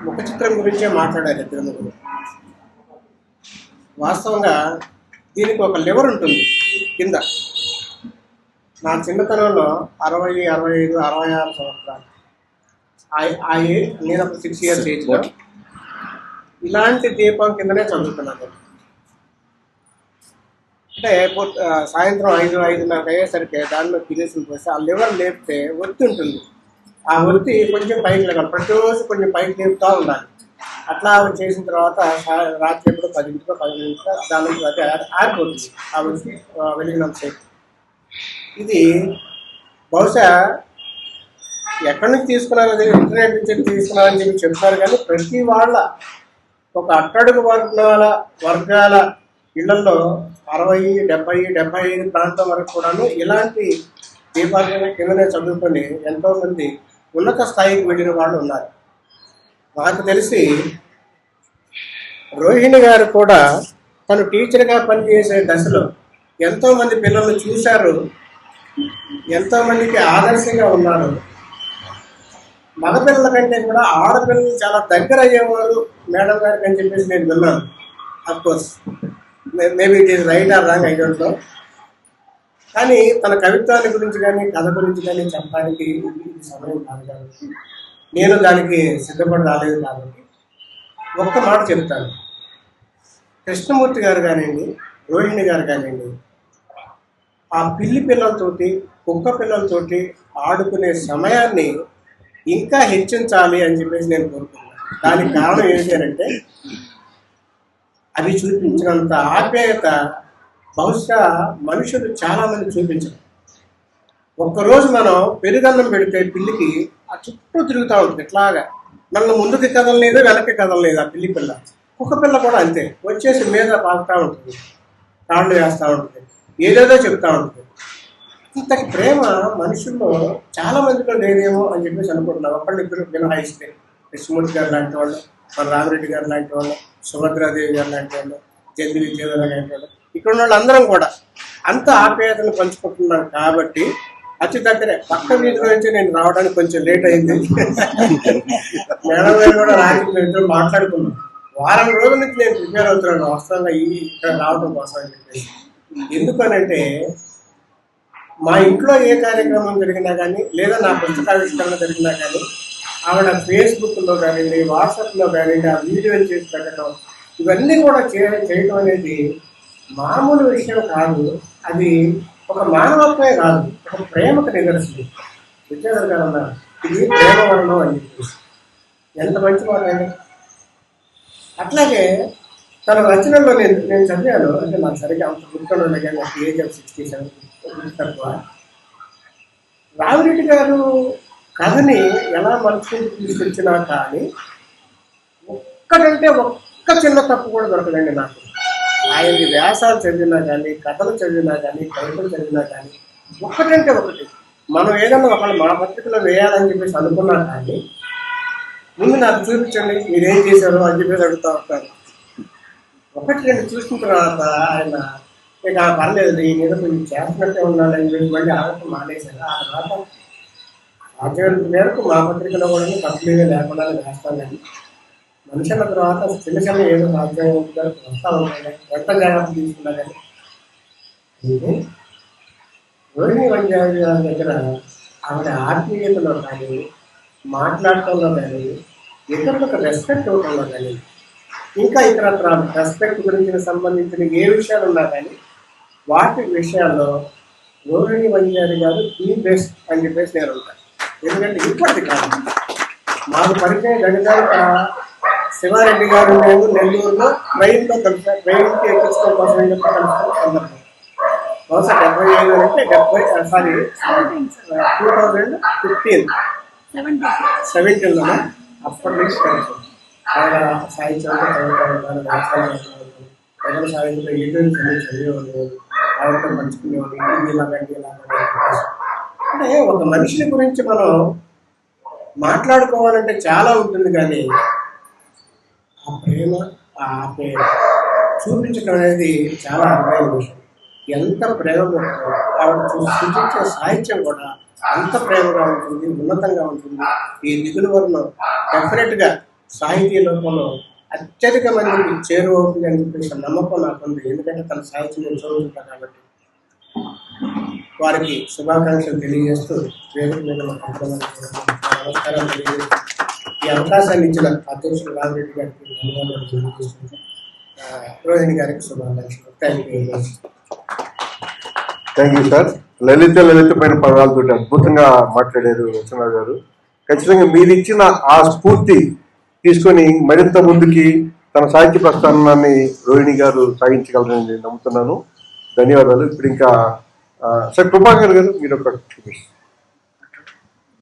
ముఖ చిత్రం గురించే మాట్లాడారు ఇద్దరు ముగ్గురు. వాస్తవంగా దీనికి ఒక లివర్ ఉంటుంది కింద. నా చిన్నతనంలో అరవై అరవై ఐదు అరవై ఆరు సంవత్సరాలు. ఆ- నేను ఒక సిక్స్ ఇయర్స్ ఏజ్లో ఇలాంటి దీపం కిందనే చదువుతున్నాను అంటే సాయంత్రం ఐదు ఐదున్నర అయ్యేసరికి దానిలో కిరీసం పోసి ఆ లివర్ లేపితే ఒత్తి ఉంటుంది. ఆ వృత్తి కొంచెం పైకి లేవాలి. ప్రతిరోజు కొంచెం పైకి లేపుతూ ఉండాలి. అట్లా చేసిన తర్వాత రాత్రి ఎప్పుడు పదింటికో పదిహేనుకో దాని నుంచి అది ఆరిపోతుంది ఆ వృత్తి ఆ, వెలిగినంతసేపు ఇది బహుశా ఎక్కడి నుంచి తీసుకున్నారో ఇంటర్నెట్ నుంచి తీసుకున్నారని చెప్పి చెప్తారు కానీ ప్రతి వాళ్ళ ఒక అట్టడుగు వర్గాల వర్గాల ఇళ్ళలో అరవై డెబ్బై డెబ్బై ఐదు ప్రాంతం వరకు కూడాను ఇలాంటి దీపాల కిందనే చదువుకొని ఎంతోమంది ఉన్నత స్థాయికి వెళ్ళిన వాళ్ళు ఉన్నారు. నాకు తెలిసి రోహిణి గారు కూడా తను టీచర్గా పనిచేసే దశలో ఎంతోమంది పిల్లలు పిల్లల్ని చూశారు. ఎంతోమందికి ఆదర్శంగా ఉన్నారు. మగపిల్లల కంటే కూడా ఆడపిల్లలు చాలా దగ్గర అయ్యేవారు మేడం గారికి అని చెప్పేసి నేను విన్నాను. Of course maybe it is right or wrong I don't know కానీ తన కవిత్వాన్ని గురించి కానీ కథ గురించి కానీ చెప్పడానికి సమయం కాదు కాబట్టి. నేను దానికి సిద్ధపడి రాలేదు కాబట్టి ఒక్క మాట చెప్తాను. కృష్ణమూర్తి గారు కానివ్వండి రోహిణి గారు కానివ్వండి ఆ పిల్లి పిల్లలతోటి కుక్క పిల్లలతోటి ఆడుకునే సమయాన్ని ఇంకా హెచ్చించాలి అని చెప్పేసి నేను కోరుకున్నాను దానికి కారణం ఏంటి అంటే అవి చూపించినంత ఆప్యాయత బహుశా మనుషులు చాలా మంది చూపించరు. ఒక్కరోజు మనం పెరుగన్నం పెడితే పిల్లికి ఆ చుట్టూ తిరుగుతూ ఉంటుంది ఇట్లాగా నన్ను ముందుకి కదలలేదు వెనక్కి కదలలేదు ఆ పిల్లి పిల్ల. కుక్క పిల్ల కూడా అంతే వచ్చేసి మీద పాకుతూ ఉంటుంది కాళ్ళు వేస్తూ ఉంటుంది ఏదేదో చెప్తూ ఉంటుంది. ఇంతటి ప్రేమ మనుషుల్లో చాలా మందిలో లేదేమో అని చెప్పేసి అనుకుంటున్నాం. ఒకళ్ళిద్దరు మినహాయిస్తే కృష్ణమూర్తి గారు లాంటి వాళ్ళు మన రామిరెడ్డి గారు లాంటి వాళ్ళు సుభద్రాదేవి గారు లాంటి వాళ్ళు జంబి విజయవాడ లాంటి వాళ్ళు ఇక్కడ ఉన్న వాళ్ళందరం కూడా అంత ఆప్యాయతను పంచుకుంటున్నాం కాబట్టి అతి దగ్గరే. పక్క వీధి నుంచి నేను రావడానికి కొంచెం లేట్ అయింది. మేడం గారు కూడా రాజకీయ మాట్లాడుకున్నాను మాట్లాడుకున్నాం. వారం రోజుల నుంచి నేను ప్రిపేర్ అవుతున్నాను. వాస్తవంగా ఈ ఇక్కడ రావడం కోసం అని చెప్పేసి. ఎందుకనంటే మా ఇంట్లో ఏ కార్యక్రమం జరిగినా కానీ లేదా నా పుస్తకావిష్కరణ జరిగినా కానీ ఆవిడ ఫేస్బుక్లో కానివ్వండి వాట్సాప్లో కానివ్వండి ఆ వీడియోలు చేసి పెట్టడం ఇవన్నీ కూడా చేయడం అనేది మామూలు విషయం కాదు. అది ఒక మానవత్వమే కాదు. ఒక ప్రేమకు నిదర్శనం. విద్యాధర్ గారు అన్నారు ఇది ప్రేమ వర్ణం అని చెప్పేసి. ఎంత మంచి మాట అట్లాగే తన రచనల్లో నేను నేను చదివాను. అంటే నాకు సరిగ్గా అంత గుర్తుండదు కానీ నాకు ఏజ్ ఆఫ్ సిక్స్టీ సెవెన్ తక్కువ. రావిరెడ్డి గారు కథని ఎలా మనుషులకు తీసుకొచ్చినా కానీ ఒక్కటంటే ఒక్క చిన్న తప్పు కూడా దొరకదండి నాకు. ఆయనకి వ్యాసాలు చదివినా కానీ కథలు చదివినా కానీ కవితలు చదివినా కానీ ఒకటంటే ఒకటి. మనం ఏదన్నా ఒకళ్ళు మా పత్రికలో వేయాలని చెప్పేసి అనుకున్నా కానీ ముందు నాకు చూపించండి మీరేం చేశారు అని చెప్పేసి అడుగుతా ఉంటారు. ఒకటి రెండు చూసిన తర్వాత ఆయన ఇక ఆ పర్లేదు ఈ మీద కొంచెం చేస్తున్నట్టే ఉండాలని చెప్పి మళ్ళీ ఆడటం మానేశారు. ఆ తర్వాత సాధ్యమైనంత మేరకు మా పత్రికలో కూడా కంప్లీట్గా లేకుండా వేస్తానని మనుషుల తర్వాత చిన్న చిన్న ఏదో సాధ్యమైనంత వరకు వస్తా ఎంత జాగ్రత్త తీసుకున్నా కానీ రోహిణి వంజారి గారి దగ్గర ఆవిడ ఆత్మీయతలో కానీ మాట్లాడటంలో కానీ ఇతరులకు రెస్పెక్ట్ ఇవ్వడంలో కానీ ఇంకా ఇతరత్ర రెస్పెక్ట్ గురించి సంబంధించిన ఏ విషయాలు ఉన్నా కానీ వాటి విషయాల్లో రోహిణి వంజారి గారు ది బెస్ట్ అని చెప్పేసి నేను ఉంటాను ఎందుకంటే ఇప్పటిది కాదు. మాకు పరిచయం గణితాల శివారెడ్డి గారు మేము నెల్లూరులో ట్రైన్లో కలిసి ట్రైన్కి ఎక్కించడం కోసం చెప్పి కలుసుకున్న సందర్భం. బహుశా డెబ్బై ఐదు అంటే డెబ్బై సారీ టూ థౌజండ్ ఫిఫ్టీన్ సెవెంటీన్లో అప్పటి నుంచి కలిసి. ఆయన సాహిత్యంలో చదివి చదివేవాళ్ళు ఆయనతో పంచుకునేవాళ్ళు అంటే ఒక మనిషిని గురించి మనం మాట్లాడుకోవాలంటే చాలా ఉంటుంది కానీ ఆ ప్రేమ ఆ ప్రేమ చూపించడం అనేది చాలా అర్థమైన విషయం. ఎంత ప్రేమ ఆవిడ సృష్టించే సాహిత్యం కూడా అంత ప్రేమగా ఉంటుంది ఉన్నతంగా ఉంటుంది. ఈ నిధుల వలన డెఫినెట్గా సాహితీ లోకంలో అత్యధిక మందికి చేరువవుతుంది అని చెప్పేసి నమ్మకం నాకుంది ఎందుకంటే తన సాహిత్యం నేను చదువుతుంటాను కాబట్టి. వారికి శుభాకాంక్షలు తెలియజేస్తూ నమస్కారం తెలియజేస్తూ ఈ అవకాశాన్ని ఇచ్చిన అధ్యక్షుడు రామిరెడ్డి గారికి ధన్యవాదాలు తెలియజేస్తున్నాను రోహిణి గారికి శుభాకాంక్షలు. Thank you thank you sir Lalitha Lalitha పైన పదాలతో అద్భుతంగా మాట్లాడారు రచన గారు. ఖచ్చితంగా మీరు ఇచ్చిన ఆ స్ఫూర్తి తీసుకొని మరింత ముందుకి తన సాహిత్య ప్రస్థానాన్ని రోహిణి గారు సాగించగలరని నమ్ముతున్నాను. ధన్యవాదాలు. ఇప్పుడు ఇంకా సార్ కృపాకర్ గారు మీరు ఒక చూపిస్తారు